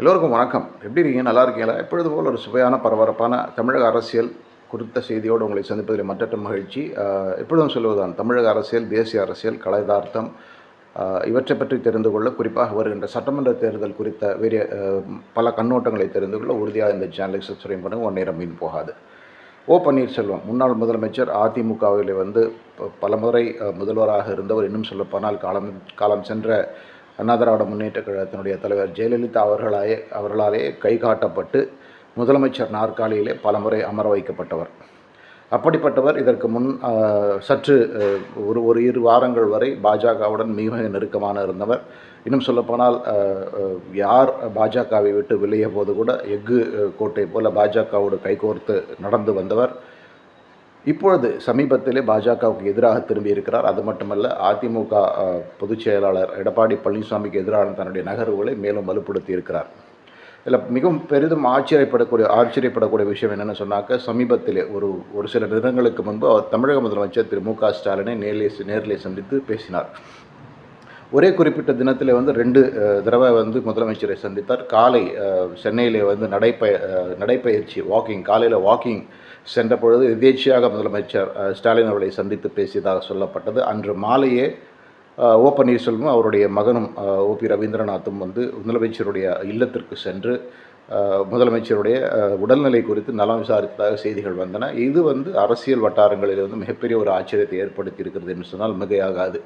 எல்லோருக்கும் வணக்கம். எப்படி இருக்கீங்க? நல்லா இருக்கீங்களா? எப்பொழுது போல் ஒரு சுவையான பரபரப்பான தமிழக அரசியல் குறித்த செய்தியோடு உங்களை சந்திப்பதில் மற்ற மகிழ்ச்சி. எப்பொழுதும் சொல்வதுதான் தமிழக அரசியல் தேசிய அரசியல் கலைதார்த்தம் இவற்றை பற்றி தெரிந்து கொள்ள குறிப்பாக வருகின்ற சட்டமன்ற தேர்தல் குறித்த வேறிய பல கண்ணோட்டங்களை தெரிந்து கொள்ள உறுதியாக இந்த சேனலை சப்ஸ்கிரைப் பண்ணுங்க. ஒன் நேரம் மீன் போகாது. ஓ பன்னீர்செல்வம் முன்னாள் முதலமைச்சர் அதிமுகவில் வந்து பல பலமுறை முதல்வராக இருந்தவர் இன்னும் சொல்லப்போனால் காலம் காலம் சென்ற அண்ணா திராவிட முன்னேற்ற கழகத்தினுடைய தலைவர் ஜெயலலிதா அவர்களாலே அவர்களாலே கை காட்டப்பட்டு முதலமைச்சர் நாற்காலியிலே பலமுறை அமர வைக்கப்பட்டவர். அப்படிப்பட்டவர் இதற்கு முன் சற்று ஒரு ஒரு இரு வாரங்கள் வரை பாஜகவுடன் மிக மிக நெருக்கமான இருந்தவர். இன்னும் சொல்லப்போனால் யார் பாஜகவை விட்டு வெளியே போது கூட எஃகு கோட்டை போல பாஜகவோடு கைகோர்த்து நடந்து வந்தவர் இப்பொழுது சமீபத்திலே பாஜகவுக்கு எதிராக திரும்பி இருக்கிறார். அது மட்டுமல்ல அதிமுக பொதுச் செயலாளர் எடப்பாடி பழனிசாமிக்கு எதிரான தன்னுடைய நகர்வுகளை மேலும் வலுப்படுத்தி இருக்கிறார். இதில் மிகவும் பெரிதும் ஆச்சரியப்படக்கூடிய ஆச்சரியப்படக்கூடிய விஷயம் என்னென்னு சொன்னாக்க சமீபத்திலே ஒரு ஒரு சில நிறங்களுக்கு முன்பு அவர் தமிழக முதலமைச்சர் திரு மு க ஸ்டாலினை நேரிலே நேரிலே சந்தித்து பேசினார். ஒரே குறிப்பிட்ட தினத்தில் வந்து ரெண்டு தடவை வந்து முதலமைச்சரை சந்தித்தார். காலை சென்னையிலே வந்து நடைப்பய நடைப்பயிற்சி வாக்கிங் காலையில் வாக்கிங் சென்ற பொழுது எதேச்சியாக முதலமைச்சர் ஸ்டாலின் அவர்களை சந்தித்து பேசியதாக சொல்லப்பட்டது. அன்று மாலையே ஓ பன்னீர்செல்வம் அவருடைய மகனும் ஓ பி ரவீந்திரநாத்தும் வந்து முதலமைச்சருடைய இல்லத்திற்கு சென்று முதலமைச்சருடைய உடல்நிலை குறித்து நலம் விசாரித்ததாக செய்திகள் வந்தன. இது வந்து அரசியல் வட்டாரங்களில் வந்து மிகப்பெரிய ஒரு ஆச்சரியத்தை ஏற்படுத்தி இருக்கிறது என்று சொன்னால் மிகையாகாது.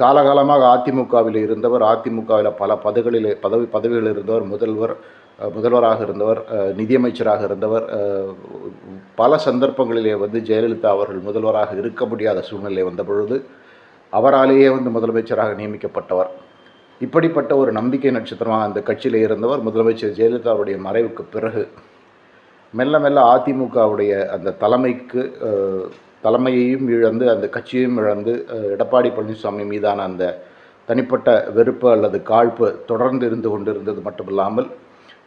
காலகாலமாக அதிமுகவில் இருந்தவர் அதிமுகவில் பல பதவிகளில் பதவி பதவிகளில் இருந்தவர் முதல்வர் முதல்வராக இருந்தவர் நிதியமைச்சராக இருந்தவர் பல சந்தர்ப்பங்களிலே வந்து ஜெயலலிதா அவர்கள் முதல்வராக இருக்க முடியாத சூழ்நிலை வந்த பொழுது அவராலேயே வந்து முதலமைச்சராக நியமிக்கப்பட்டவர். இப்படிப்பட்ட ஒரு நம்பிக்கை நட்சத்திரமாக அந்த கட்சியில் இருந்தவர் முதலமைச்சர் ஜெயலலிதாவுடைய மறைவுக்கு பிறகு மெல்ல மெல்ல அதிமுகவுடைய அந்த தலைமைக்கு தலைமையையும் இழந்து அந்த கட்சியையும் இழந்து எடப்பாடி பழனிசாமி மீதான அந்த தனிப்பட்ட வெறுப்பு அல்லது காழ்ப்பு தொடர்ந்து இருந்து கொண்டிருந்தது மட்டுமில்லாமல்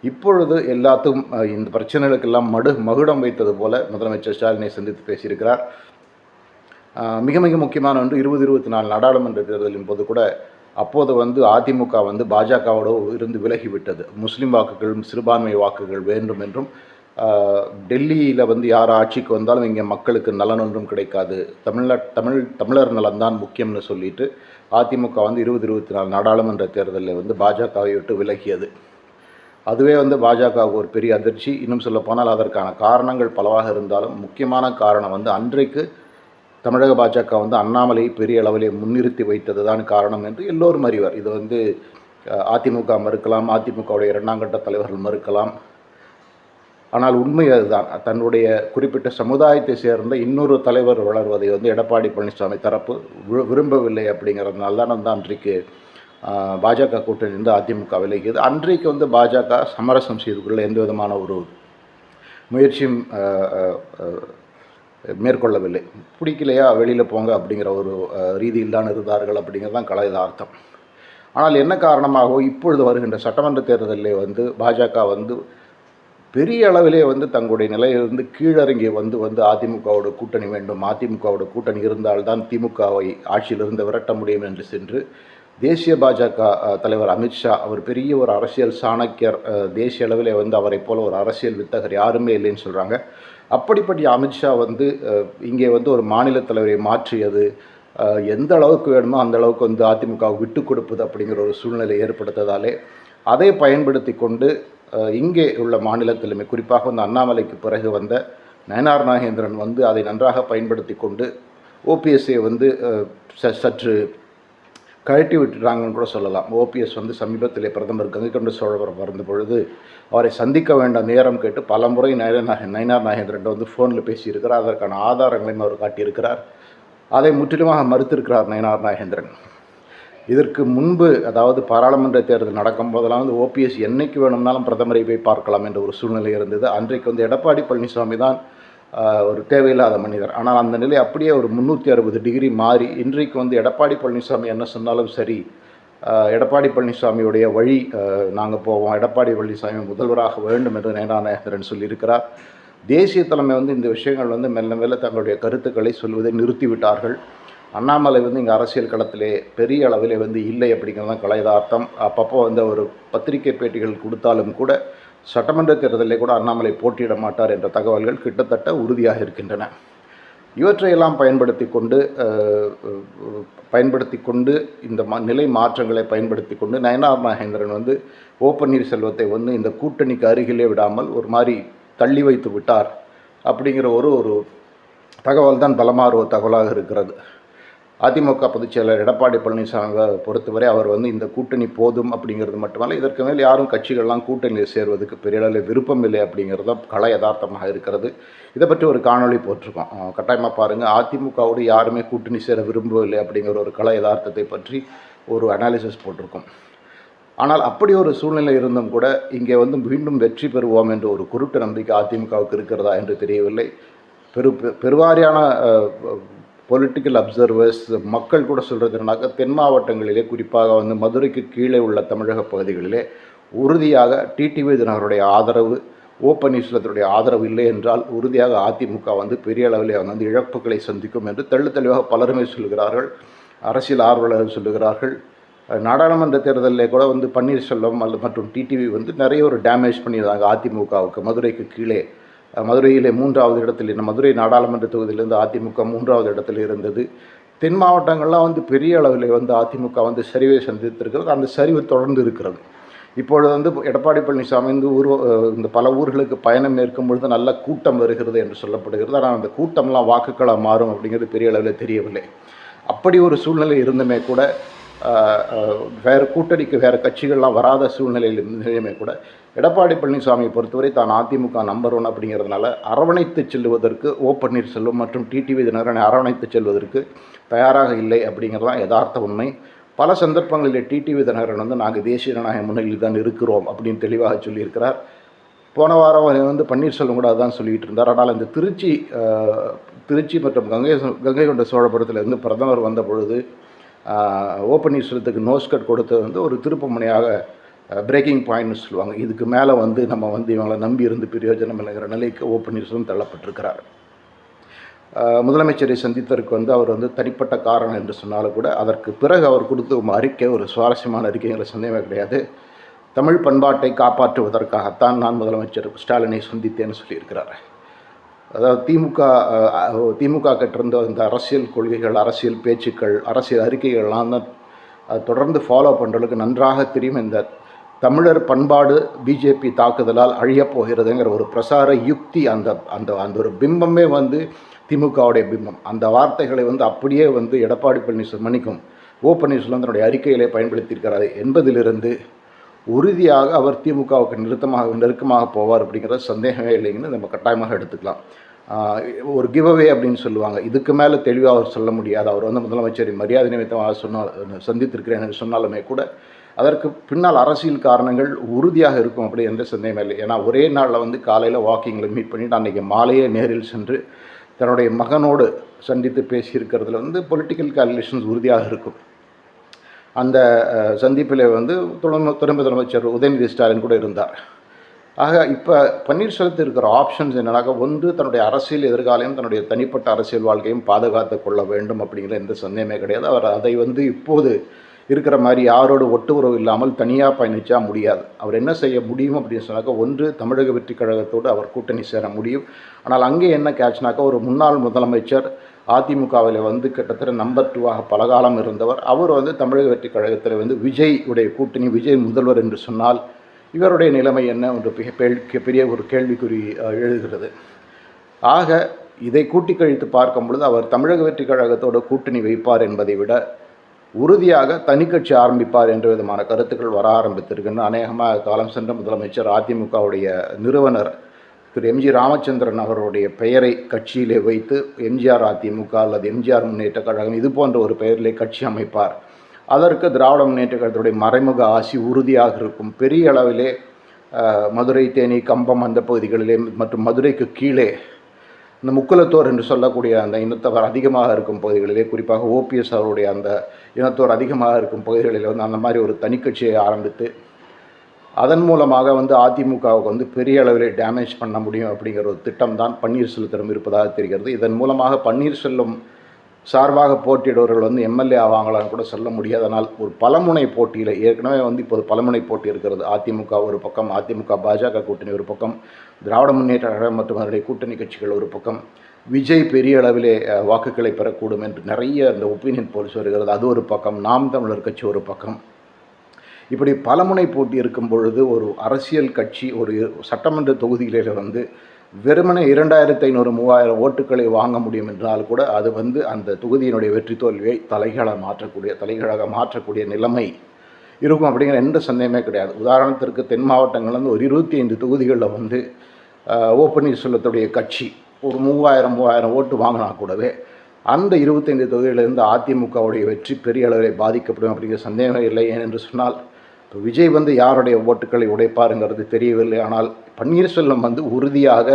இப்பொழுது எல்லாத்துக்கும் இந்த பிரச்சனைகளுக்கெல்லாம் மடு மகுடம் வைத்தது போல முதலமைச்சர் ஸ்டாலினை சந்தித்து பேசியிருக்கிறார். மிக மிக முக்கியமான ஒன்று இருபது இருபத்தி நாலு நாடாளுமன்ற தேர்தலின் போது கூட அப்போது வந்து அதிமுக வந்து பாஜகவோடு இருந்து விலகிவிட்டது. முஸ்லீம் வாக்குகள் சிறுபான்மை வாக்குகள் வேண்டும் என்றும் டெல்லியில் வந்து யார் ஆட்சிக்கு வந்தாலும் இங்கே மக்களுக்கு நலன் ஒன்றும் கிடைக்காது. தமிழ்நாட் தமிழ் தமிழர் நலன்தான் முக்கியம்னு சொல்லிட்டு அதிமுக வந்து இருபது இருபத்தி நாலு நாடாளுமன்ற தேர்தலில் வந்து பாஜகவை விட்டு விலகியது. அதுவே வந்து பாஜகவுக்கு ஒரு பெரிய அதிர்ச்சி. இன்னும் சொல்லப்போனால் அதற்கான காரணங்கள் பலவாக இருந்தாலும் முக்கியமான காரணம் வந்து அன்றைக்கு தமிழக பாஜக வந்து அண்ணாமலை பெரிய அளவிலே முன்னிறுத்தி வைத்தது தான் காரணம் என்று எல்லோரும் அறிவர். இது வந்து அதிமுக மறுக்கலாம் அதிமுகவுடைய இரண்டாம் கட்ட தலைவர்கள் மறுக்கலாம். ஆனால் உண்மை அதுதான். தன்னுடைய குறிப்பிட்ட சமுதாயத்தை சேர்ந்த இன்னொரு தலைவர் வளர்வதை வந்து எடப்பாடி பழனிசாமி தரப்பு விரும்பவில்லை அப்படிங்கிறதுனால தான் வந்து அன்றைக்கு பாஜக கூட்டணி வந்து அதிமுக விலகியது. அன்றைக்கு வந்து பாஜக சமரசம் செய்து கொள்ள எந்த விதமான ஒரு முயற்சியும் மேற்கொள்ளவில்லை. பிடிக்கலையா வெளியில் போங்க அப்படிங்கிற ஒரு ரீதியில் தான் இருந்தார்கள் அப்படிங்கிறது தான் கலை அர்த்தம். ஆனால் என்ன காரணமாகவோ இப்பொழுது வருகின்ற சட்டமன்ற தேர்தலிலே வந்து பாஜக வந்து பெரிய அளவிலே வந்து தங்களுடைய நிலையிலிருந்து கீழறங்கி வந்து வந்து அதிமுகவோட கூட்டணி வேண்டும். அதிமுகவோட கூட்டணி இருந்தால்தான் திமுகவை ஆட்சியிலிருந்து விரட்ட முடியும் என்று சென்று தேசிய பாஜக தலைவர் அமித்ஷா அவர் பெரிய ஒரு அரசியல் சாணக்கியர் தேசிய அளவில் வந்து அவரை போல ஒரு அரசியல் வித்தகர் யாருமே இல்லைன்னு சொல்கிறாங்க அப்படிப்பட்ட அமித்ஷா வந்து இங்கே வந்து ஒரு மாநில தலைவரை மாற்றியது எந்த அளவுக்கு வேணுமோ அந்த அளவுக்கு வந்து அதிமுக விட்டு கொடுப்பது அப்படிங்கிற ஒரு சூழ்நிலை ஏற்படுத்ததாலே அதை பயன்படுத்தி கொண்டு இங்கே உள்ள மாநிலத்திலுமே குறிப்பாக வந்து அண்ணாமலைக்கு பிறகு வந்த நயனார் நாகேந்திரன் வந்து அதை நன்றாக பயன்படுத்தி கொண்டு ஓபிஎஸ்ஐ வந்து ச- சற்று கழட்டி விட்டுட்டாங்கன்னு கூட சொல்லலாம். ஓபிஎஸ் வந்து சமீபத்திலே பிரதமர் கங்கை கொண்ட சோழபுரம் வந்த பொழுது அவரை சந்திக்க வேண்ட நேரம் கேட்டு பலமுறை நயனார் நாக நயனார் நாகேந்திரன் வந்து ஃபோனில் பேசியிருக்கிறார். அதற்கான ஆதாரங்களையும் அவர் காட்டியிருக்கிறார். அதை முற்றிலுமாக மறுத்திருக்கிறார் நயனார் நாகேந்திரன். இதற்கு முன்பு அதாவது பாராளுமன்ற தேர்தல் நடக்கும் போதெல்லாம் வந்து ஓபிஎஸ் என்னைக்கு வேணும்னாலும் பிரதமரை போய் பார்க்கலாம் என்ற ஒரு சூழ்நிலை இருந்தது. அன்றைக்கு வந்து எடப்பாடி பழனிசாமி தான் ஒரு தேவையில்லாத மனிதர். ஆனால் அந்த நிலை அப்படியே ஒரு முந்நூற்றி அறுபது டிகிரி மாறி இன்றைக்கு வந்து எடப்பாடி பழனிசாமி என்ன சொன்னாலும் சரி எடப்பாடி பழனிசாமியுடைய வழி நாங்கள் போவோம். எடப்பாடி பழனிசாமி முதல்வராக வேண்டும் என்று நேராநாயகரன் சொல்லியிருக்கிறார். தேசிய தலைமை வந்து இந்த விஷயங்கள் வந்து மெல்ல மெல்ல தங்களுடைய கருத்துக்களை சொல்வதை நிறுத்திவிட்டார்கள். அண்ணாமலை வந்து இங்கே அரசியல் களத்திலே பெரிய அளவிலே வந்து இல்லை அப்படிங்கிறது தான் கலைதார்த்தம் அப்பப்போ வந்து ஒரு பத்திரிகை பேட்டிகள் கொடுத்தாலும் கூட சட்டமன்ற தேர்தலில் கூட அண்ணாமலை போட்டியிட மாட்டார் என்ற தகவல்கள் கிட்டத்தட்ட உறுதியாக இருக்கின்றன. இவற்றையெல்லாம் பயன்படுத்தி கொண்டு பயன்படுத்தி கொண்டு இந்த மா நிலை மாற்றங்களை பயன்படுத்தி கொண்டு நயனார் நாகேந்திரன் வந்து ஓ பன்னீர்செல்வத்தை வந்து இந்த கூட்டணிக்கு அருகிலே விடாமல் ஒரு மாதிரி தள்ளி வைத்து விட்டார். அப்படிங்கிற ஒரு ஒரு தகவல் தான் பலமாறுவ ஒரு தகவலாக இருக்கிறது. அதிமுக பொதுச்செயலர் எடப்பாடி பழனிசாமியை பொறுத்தவரை அவர் வந்து இந்த கூட்டணி போதும் அப்படிங்கிறது மட்டுமல்ல இதற்கு மேல் யாரும் கட்சிகள்லாம் கூட்டணியில் சேர்வதற்கு பெரிய அளவில் விருப்பம் இல்லை அப்படிங்கிறது தான் கலை யதார்த்தமாக இருக்கிறது. இதை பற்றி ஒரு காணொளி போட்டிருக்கோம். கட்டாயமாக பாருங்கள் அதிமுகவோடு யாருமே கூட்டணி சேர விரும்பவில்லை அப்படிங்கிற ஒரு கலை யதார்த்தத்தை பற்றி ஒரு அனாலிசிஸ் போட்டிருக்கோம். ஆனால் அப்படி ஒரு சூழ்நிலை இருந்தும் கூட இங்கே வந்து மீண்டும் வெற்றி பெறுவோம் என்ற ஒரு குருட்டு நம்பிக்கை அதிமுகவுக்கு இருக்கிறதா என்று தெரியவில்லை. பெரு பெ- பெருவாரியான பொலிட்டிக்கல் அப்சர்வர்ஸ் மக்கள் கூட சொல்கிறது என்னன்னாக்கா தென் மாவட்டங்களிலே குறிப்பாக வந்து மதுரைக்கு கீழே உள்ள தமிழக பகுதிகளிலே உறுதியாக டிடிவி தினகருடைய ஆதரவு ஓ ஆதரவு இல்லை என்றால் உறுதியாக அதிமுக வந்து பெரிய அளவில் வந்து இழப்புகளை சந்திக்கும் என்று தெள்ளு தெளிவாக பலருமே சொல்கிறார்கள். அரசியல் ஆர்வலர்கள் சொல்லுகிறார்கள். நாடாளுமன்ற தேர்தலில் கூட வந்து பன்னீர்செல்வம் அல்லது மற்றும் டிடிவி வந்து நிறைய ஒரு டேமேஜ் பண்ணியிருந்தாங்க அதிமுகவுக்கு மதுரைக்கு கீழே மதுரையிலே மூன்றாவது இடத்தில் இருந்த மதுரை நாடாளுமன்ற தொகுதியிலிருந்து அதிமுக மூன்றாவது இடத்தில் இருந்தது. தென் மாவட்டங்கள்லாம் வந்து பெரிய அளவில் வந்து அதிமுக வந்து சரிவை சந்தித்திருக்கிறது. அந்த சரிவு தொடர்ந்து இருக்கிறது. இப்பொழுது வந்து எடப்பாடி பழனிசாமி வந்து ஊர் இந்த பல ஊர்களுக்கு பயணம் மேற்கும் பொழுது நல்ல கூட்டம் வருகிறது என்று சொல்லப்படுகிறது. ஆனால் அந்த கூட்டம்லாம் வாக்குகளாக மாறும் அப்படிங்கிறது பெரிய அளவில் தெரியவில்லை. அப்படி ஒரு சூழ்நிலை இருந்துமே கூட வேறு கூட்டணிக்கு வேறு கட்சிகள்லாம் வராத சூழ்நிலையில் இருந்துமே கூட எடப்பாடி பழனிசாமியை பொறுத்தவரை தான் அதிமுக நம்பர் ஒன் அப்படிங்கிறதுனால அரவணைத்து செல்வதற்கு ஓ பன்னீர்செல்வம் மற்றும் டிடிவி தினகரனை அரவணைத்து செல்வதற்கு தயாராக இல்லை அப்படிங்கிறது தான் யதார்த்த உண்மை. பல சந்தர்ப்பங்களில் டிடிவி தினகரன் வந்து நாங்கள் தேசிய ஜனநாயக முன்னிலையில் தான் இருக்கிறோம் அப்படின்னு தெளிவாக சொல்லியிருக்கிறார். போன வாரம் வந்து பன்னீர்செல்வம் கூட அதான் சொல்லிகிட்டு இருந்தார். ஆனால் இந்த திருச்சி திருச்சி மற்றும் கங்கை கங்கை கொண்ட சோழபுரத்தில் இருந்து பிரதமர் வந்த பொழுது ஓப்பன் ஓ நோஸ்கட் கொடுத்தது வந்து ஒரு திருப்புமுனையாக பிரேக்கிங் பாயிண்ட்னு சொல்லுவாங்க. இதுக்கு மேலே வந்து நம்ம வந்து இவங்களை நம்பி இருந்து பிரயோஜனம் இல்லைங்கிற நிலைக்கு ஓப்பன் பன்னீர்செல்வம் தள்ளப்பட்டிருக்கிறார். முதலமைச்சரை சந்தித்ததற்கு வந்து அவர் வந்து தனிப்பட்ட காரணம் என்று சொன்னாலும் கூட அதற்கு பிறகு அவர் கொடுத்த அறிக்கை ஒரு சுவாரஸ்யமான அறிக்கைங்கிற சந்தேகமே கிடையாது. தமிழ் பண்பாட்டை காப்பாற்றுவதற்காகத்தான் நான் முதலமைச்சர் ஸ்டாலினை சந்தித்தேன்னு சொல்லியிருக்கிறார். அதாவது திமுக திமுக கிட்டிருந்த இந்த அரசியல் கொள்கைகள் அரசியல் பேச்சுக்கள் அரசியல் அறிக்கைகள்லாம் தான் தொடர்ந்து ஃபாலோ பண்ணுறதுக்கு நன்றாக தெரியும். இந்த தமிழர் பண்பாடு பிஜேபி தாக்குதலால் அழியப் போகிறதுங்கிற ஒரு பிரசார யுக்தி அந்த அந்த அந்த ஒரு பிம்பமே வந்து திமுகவுடைய பிம்பம். அந்த வார்த்தைகளை வந்து அப்படியே வந்து எடப்பாடி பழனிசாமி மன்னிக்கும். ஓ பன்னீர்செல்வம் தன்னுடைய அறிக்கைகளை பயன்படுத்தியிருக்கிறார். என்பதிலிருந்து உறுதியாக அவர் திமுகவுக்கு நிறுத்தமாக நெருக்கமாக போவார் அப்படிங்கிறது சந்தேகமே இல்லைங்கன்னு நம்ம கட்டாயமாக எடுத்துக்கலாம். ஒரு ஒரு கிவ்அவே அப்படின்னு சொல்லுவாங்க. இதுக்கு மேலே தெளிவாக அவர் சொல்ல முடியாது. அவர் வந்து முதலமைச்சரின் மரியாதை நிமித்தமாக சொன்னால் சந்தித்திருக்கிறேன் என்று சொன்னாலுமே கூட அதற்கு பின்னால் அரசியல் காரணங்கள் உறுதியாக இருக்கும் அப்படி எந்த சந்தேகமே இல்லை. ஏன்னா ஒரே நாளில் வந்து காலையில் வாக்கிங்கில் மீட் பண்ணிட்டு அன்றைக்கி மாலையே நேரில் சென்று தன்னுடைய மகனோடு சந்தித்து பேசியிருக்கிறதுல வந்து பொலிட்டிக்கல் கால்குலேஷன்ஸ் உறுதியாக இருக்கும். அந்த சந்திப்பில் வந்து துணை துணை முதலமைச்சர் உதயநிதி ஸ்டாலின் கூட இருந்தார். ஆக இப்போ பன்னீர்செல்வத்து இருக்கிற ஆப்ஷன்ஸ் என்னன்னாக்கா ஒன்று தன்னுடைய அரசியல் எதிர்காலையும் தன்னுடைய தனிப்பட்ட அரசியல் வாழ்க்கையும் பாதுகாத்து கொள்ள வேண்டும் அப்படிங்கிற எந்த சந்தேகமே கிடையாது. அவர் அதை வந்து இப்போது இருக்கிற மாதிரி யாரோடு ஒட்டு உறவு இல்லாமல் தனியாக பயணிச்சா முடியாது. அவர் என்ன செய்ய முடியும் அப்படின்னு சொன்னாக்கா ஒன்று தமிழக வெற்றி கழகத்தோடு அவர் கூட்டணி சேர முடியும். ஆனால் அங்கே என்ன கேட்ச்னாக்கா ஒரு முன்னாள் முதலமைச்சர் அதிமுகவில் வந்து கிட்டத்தட்ட நம்பர் டூவாக பலகாலம் இருந்தவர். அவர் வந்து தமிழக வெற்றி கழகத்தில் வந்து விஜய் உடைய கூட்டணி விஜய் முதல்வர் என்று சொன்னால் இவருடைய நிலைமை என்ன? ஒன்று பெ- பெரிய ஒரு கேள்விக்குறி எழுதுகிறது எழுகிறது. ஆக இதை கூட்டி கழித்து பார்க்கும் பொழுது அவர் தமிழக வெற்றி கழகத்தோட கூட்டணி வைப்பார் என்பதை விட உறுதியாக தனிக்கட்சி ஆரம்பிப்பார் என்ற விதமான கருத்துக்கள் வர ஆரம்பித்திருக்கின்றன. அநேகமாக காலம் சென்ற முதலமைச்சர் அதிமுகவுடைய நிறுவனர் திரு எம்ஜி ராமச்சந்திரன் அவருடைய பெயரை கட்சியிலே வைத்து எம்ஜிஆர் அதிமுக அல்லது எம்ஜிஆர் முன்னேற்ற கழகம் இது போன்ற ஒரு பெயரிலே கட்சி அமைப்பார். அதற்கு திராவிட முன்னேற்ற கழகத்துடைய மறைமுக ஆசி உறுதியாக இருக்கும். பெரிய அளவிலே மதுரை தேனி கம்பம் அந்த பகுதிகளிலே மற்றும் மதுரைக்கு கீழே இந்த முக்குலத்தோர் என்று சொல்லக்கூடிய அந்த இனத்தவர் அதிகமாக இருக்கும் பகுதிகளிலே குறிப்பாக ஓபிஎஸ் அவருடைய அந்த இனத்தோர் அதிகமாக இருக்கும் பகுதிகளில் வந்து அந்த மாதிரி ஒரு தனிக்கட்சியை ஆரம்பித்து அதன் மூலமாக வந்து அதிமுகவுக்கு வந்து பெரிய அளவில் டேமேஜ் பண்ண முடியும் அப்படிங்கிற ஒரு திட்டம் தான் பன்னீர்செல்வத்திடம் இருப்பதாக தெரிகிறது. இதன் மூலமாக பன்னீர்செல்வம் சார்பாக போட்டியிடுவர்கள் வந்து எம்எல்ஏ ஆவாங்களான்னு கூட சொல்ல முடியாதனால் ஒரு பலமுனை போட்டியில் ஏற்கனவே வந்து இப்போது பலமுனை போட்டி இருக்கிறது. அதிமுக ஒரு பக்கம் அதிமுக பாஜக கூட்டணி ஒரு பக்கம் திராவிட முன்னேற்ற கழகம் மற்றும் அதனுடைய கூட்டணி கட்சிகள் ஒரு பக்கம். விஜய் பெரிய அளவிலே வாக்குகளை பெறக்கூடும் என்று நிறைய அந்த ஒப்பீனியன் போலீஸ் வருகிறது. அது ஒரு பக்கம் நாம் தமிழர் கட்சி ஒரு பக்கம். இப்படி பலமுனை போட்டி இருக்கும் பொழுது ஒரு அரசியல் கட்சி ஒரு சட்டமன்ற தொகுதிகளில் வந்து வெறுமனே இரண்டாயிரத்தி ஐநூறு மூவாயிரம் ஓட்டுகளை வாங்க முடியும் என்றால் கூட அது வந்து அந்த தொகுதியினுடைய வெற்றி தோல்வியை தலைகளாக மாற்றக்கூடிய தலைகளாக மாற்றக்கூடிய நிலைமை இருக்கும் அப்படிங்கிற எந்த சந்தேகமே கிடையாது. உதாரணத்திற்கு தென் மாவட்டங்கள்லேருந்து ஒரு இருபத்தி ஐந்து தொகுதிகளில் வந்து ஆஹ், ஓ பன்னீர்செல்வத்துடைய கட்சி ஒரு மூவாயிரம் மூவாயிரம் ஓட்டு வாங்கினா கூடவே அந்த இருபத்தைந்து தொகுதியிலிருந்து அதிமுகவுடைய வெற்றி பெரிய அளவில் பாதிக்கப்படும் அப்படிங்கிற சந்தேகம் இல்லை. ஏனென்று சொன்னால் இப்போ விஜய் வந்து யாருடைய ஓட்டுக்களை உடைப்பாருங்கிறது தெரியவில்லை. ஆனால் பன்னீர்செல்வம் வந்து உறுதியாக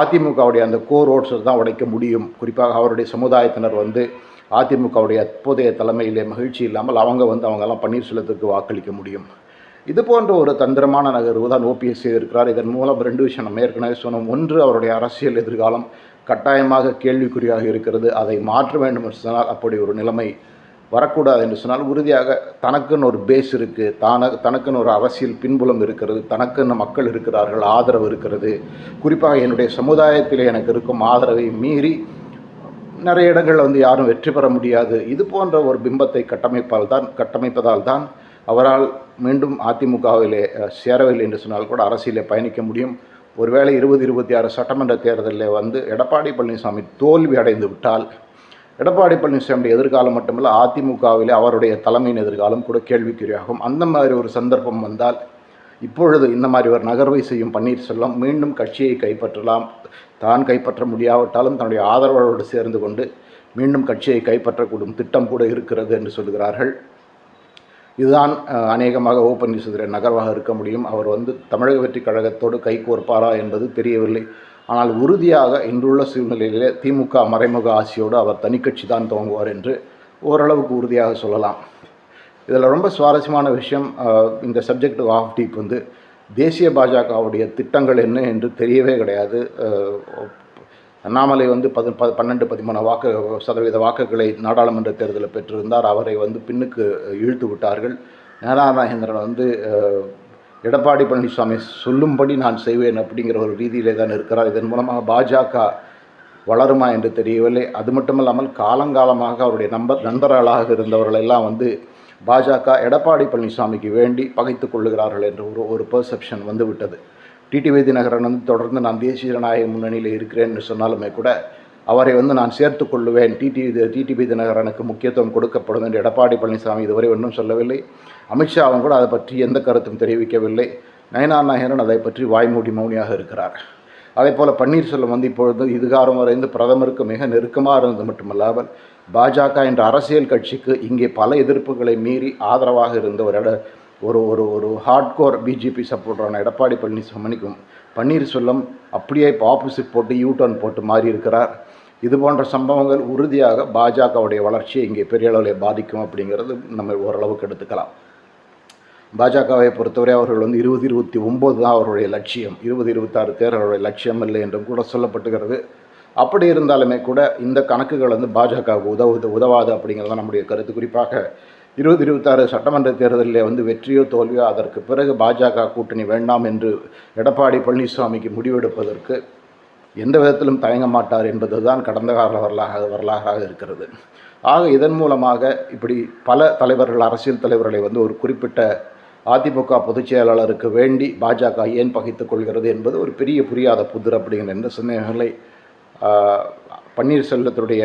அதிமுகவுடைய அந்த கோர் ஓட்ஸை தான் உடைக்க முடியும். குறிப்பாக அவருடைய சமுதாயத்தினர் வந்து அதிமுகவுடைய அப்போதைய தலைமையிலே மகிழ்ச்சி இல்லாமல் அவங்க வந்து அவங்கெல்லாம் பன்னீர்செல்வத்துக்கு வாக்களிக்க முடியும். இது போன்ற ஒரு தந்திரமான நகர்வு தான் ஓபிஎஸ் செய்திருக்கிறார். இதன் மூலம் ரெண்டு விஷயம் நம்ம ஏற்கனவே சொன்னோம். ஒன்று அவருடைய அரசியல் எதிர்காலம் கட்டாயமாக கேள்விக்குறியாக இருக்கிறது. அதை மாற்ற வேண்டும் என்று சொன்னால் அப்படி ஒரு நிலைமை வரக்கூடாது என்று சொன்னால் உறுதியாக தனக்குன்னு ஒரு பேஸ் இருக்குது தான தனக்குன்னு ஒரு அரசியல் பின்புலம் இருக்கிறது தனக்குன்னு மக்கள் இருக்கிறார்கள் ஆதரவு இருக்கிறது. குறிப்பாக என்னுடைய சமுதாயத்தில் எனக்கு இருக்கும் ஆதரவை மீறி நிறைய இடங்களில் வந்து யாரும் வெற்றி பெற முடியாது. இது போன்ற ஒரு பிம்பத்தை கட்டமைப்பால் தான் கட்டமைப்பதால் தான் அவரால் மீண்டும் அதிமுகவிலே சேரவில்லை என்று சொன்னால் கூட அரசியலே பயணிக்க முடியும். ஒருவேளை இருபது இருபத்தி ஆறு சட்டமன்ற தேர்தலில் வந்து எடப்பாடி பழனிசாமி தோல்வி அடைந்து விட்டால் எடப்பாடி பழனிசாமியுடைய எதிர்காலம் மட்டுமல்ல அதிமுகவிலே அவருடைய தலைமையின் எதிர்காலம் கூட கேள்விக்குறியாகும். அந்த மாதிரி ஒரு சந்தர்ப்பம் வந்தால் இப்பொழுது இந்த மாதிரி ஒரு நகர்வை செய்யும் பன்னீர்செல்வம் மீண்டும் கட்சியை கைப்பற்றலாம். தான் கைப்பற்ற முடியாவிட்டாலும் தன்னுடைய ஆதரவாளரோடு சேர்ந்து கொண்டு மீண்டும் கட்சியை கைப்பற்றக்கூடும் திட்டம் கூட இருக்கிறது என்று சொல்கிறார்கள். இதுதான் அநேகமாக ஓ பன்னீர்செல்வம் நகர்வாக இருக்க முடியும். அவர் வந்து தமிழக வெற்றி கழகத்தோடு கைகோர்ப்பாரா என்பது தெரியவில்லை. ஆனால் உறுதியாக இன்றுள்ள சூழ்நிலையிலே திமுக மறைமுக ஆசியோடு அவர் தனிக்கட்சி தான் துவங்குவார் என்று ஓரளவுக்கு உறுதியாக சொல்லலாம். இதில் ரொம்ப சுவாரஸ்யமான விஷயம் இந்த சப்ஜெக்ட் ஆஃப் டீப் வந்து தேசிய பாஜகவுடைய திட்டங்கள் என்ன என்று தெரியவே கிடையாது. அண்ணாமலை வந்து பது ப பன்னெண்டு பதிமூணு வாக்கு சதவீத வாக்குகளை நாடாளுமன்ற தேர்தலில் பெற்றிருந்தார். அவரை வந்து பின்னுக்கு இழுத்து விட்டார்கள். நாராயணேந்திரன் வந்து எடப்பாடி பழனிசாமி சொல்லும்படி நான் செய்வேன் அப்படிங்கிற ஒரு ரீதியிலே தான் இருக்கிறார். இதன் மூலமாக பாஜக வளருமா என்று தெரியவில்லை. அது மட்டுமல்லாமல் காலங்காலமாக அவருடைய நம்பர் நண்பர்களாக இருந்தவர்கள் எல்லாம் வந்து பாஜக எடப்பாடி பழனிசாமிக்கு வேண்டி பகைத்து கொள்ளுகிறார்கள் என்ற ஒரு ஒரு பெர்செப்ஷன் வந்துவிட்டது. டிடிவி தினகரன் வந்து தொடர்ந்து நான் தேசிய ஜனநாயக முன்னணியில் இருக்கிறேன் என்று சொன்னாலுமே கூட அவரை வந்து நான் சேர்த்து கொள்ளுவேன். டிடி டிடிபி தினகரனுக்கு முக்கியத்துவம் கொடுக்கப்படும் என்று எடப்பாடி பழனிசாமி இதுவரை ஒன்றும் சொல்லவில்லை. அமித்ஷாவும் கூட அதை பற்றி எந்த கருத்தும் தெரிவிக்கவில்லை. நயனார் நாயகரன் அதை பற்றி வாய்மூடி மௌனியாக இருக்கிறார். அதே போல் பன்னீர்செல்வம் வந்து இப்பொழுது இதுகாரம் வரைந்து பிரதமருக்கு மிக நெருக்கமாக இருந்தது மட்டுமல்லாமல் பாஜக என்ற அரசியல் கட்சிக்கு இங்கே பல எதிர்ப்புகளை மீறி ஆதரவாக இருந்த ஒரு இட ஒரு ஒரு ஒரு ஹார்ட்கோர் பிஜேபி சப்போர்ட்டரான எடப்பாடி பழனிசாமிக்கும் பன்னீர்செல்வம் அப்படியே இப்போ ஆப்போசிட் போட்டு யூ டர்ன் போட்டு மாறி இருக்கிறார் இது போன்ற சம்பவங்கள் உறுதியாக பாஜகவுடைய வளர்ச்சியை இங்கே பெரிய அளவில் பாதிக்கும் அப்படிங்கிறது நம்ம ஓரளவுக்கு எடுத்துக்கலாம். பாஜகவை பொறுத்தவரை அவர்கள் வந்து இருபது இருபத்தி ஒம்பது தான் அவருடைய லட்சியம். இருபது இருபத்தாறு தேர் அவருடைய லட்சியம் இல்லை என்றும் கூட சொல்லப்பட்டுகிறது. அப்படி இருந்தாலுமே கூட இந்த கணக்குகள் வந்து பாஜகவுக்கு உதவுது உதவாது அப்படிங்கிறது தான் நம்முடைய கருத்து. குறிப்பாக இருபது இருபத்தாறு சட்டமன்ற தேர்தலில் வந்து வெற்றியோ தோல்வியோ அதற்கு பிறகு பாஜக கூட்டணி வேண்டாம் என்று எடப்பாடி பழனிசாமிக்கு முடிவெடுப்பதற்கு எந்த விதத்திலும் தயங்க மாட்டார் என்பது தான் கடந்த கால வரலாக வரலாறாக இருக்கிறது. ஆக இதன் மூலமாக இப்படி பல தலைவர்கள் அரசியல் தலைவர்களை வந்து ஒரு குறிப்பிட்ட அதிமுக பொதுச் செயலாளருக்கு வேண்டி பாஜக ஏன் பகைத்துக் கொள்கிறது என்பது ஒரு பெரிய புரியாத புதிர் அப்படிங்கிற எந்த சந்தேகங்களை பன்னீர்செல்வத்துடைய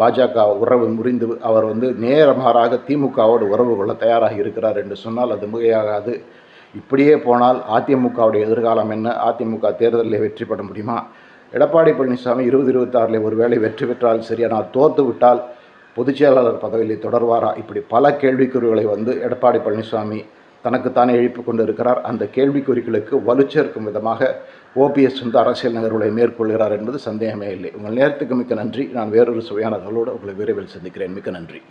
பாஜக உறவு முறிந்து அவர் வந்து நேரமாறாக திமுகவோடு உறவு கொள்ள தயாராக இருக்கிறார் என்று சொன்னால் அது மிகையாகாது. இப்படியே போனால் அதிமுகவுடைய எதிர்காலம் என்ன? அதிமுக தேர்தலில் வெற்றி பெற முடியுமா? எடப்பாடி பழனிசாமி இருபது இருபத்தாறில் ஒருவேளை வெற்றி பெற்றால் சரி ஆனால் தோற்று விட்டால் பொதுச் செயலாளர் பதவியில் தொடர்வாரா? இப்படி பல கேள்விக்குறிகளை வந்து எடப்பாடி பழனிசாமி தனக்குத்தானே இழைப்பு கொண்டு இருக்கிறார் அந்த கேள்விக்குறிகளுக்கு வலுச்சேர்க்கும் விதமாக ஓபிஎஸ் வந்து அரசியல் நகர்வுகளை மேற்கொள்கிறார் என்பது சந்தேகமே இல்லை. உங்கள் நேரத்துக்கு மிக்க நன்றி. நான் வேறொரு சுவையான தகவலோடு உங்களை விரைவில் சந்திக்கிறேன். மிக்க நன்றி.